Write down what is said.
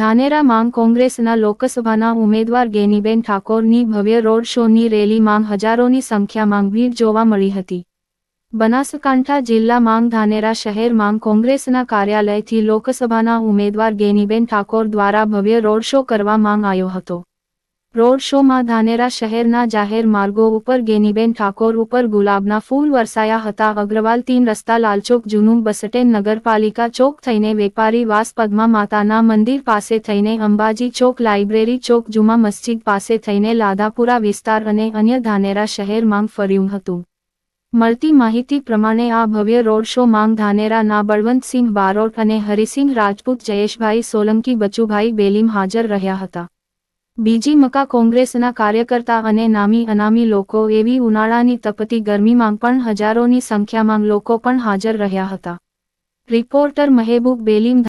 ધાનેરા માંગ કોંગ્રેસના લોકસભાના ઉમેદવાર ગેનીબેન ઠાકોરની ભવ્ય રોડ શોની રેલી માંગ હજારોની સંખ્યામાં ભીડ જોવા મળી હતી. બનાસકાંઠા જિલ્લા માંગ ધાનેરા શહેર માંગ કોંગ્રેસના કાર્યાલયથી લોકસભાના ઉમેદવાર ગેનીબેન ઠાકોર દ્વારા ભવ્ય રોડ શો કરવા માંગ આવ્યો હતો. રોડ શોમાં ધાનેરા શહેરના જાહેર માર્ગો ઉપર ગેનીબેન ઠાકોર ઉપર ગુલાબના ફૂલ વરસાયા હતા. અગ્રવાલ તીન રસ્તા લાલચોક જૂનું બસટેન નગરપાલિકા ચોક થઈને વેપારી વાસ પદ્મા માતાના મંદિર પાસે થઈને અંબાજી ચોક, લાઇબ્રેરી ચોક, જુમા મસ્જિદ પાસે થઈને લાધાપુરા વિસ્તાર અને અન્ય ધાનેરા શહેરમાં ફર્યું હતું. મળતી માહિતી પ્રમાણે આ ભવ્ય રોડ શો માંગ ધાનેરાના બળવંતસિંહ બારોટ અને હરિસિંહ રાજપૂત જયેશભાઈ સોલંકી, બચુભાઈ બેલીમ હાજર રહ્યા હતા. બીજી મકા કોંગ્રેસના કાર્યકર્તા અને નામી અનામી લોકો એવી ઉનાળાની તપતી ગરમીમાં પણ હજારોની સંખ્યામાં લોકો પણ હાજર રહ્યા હતા. રિપોર્ટર મહેબૂબ બેલીમ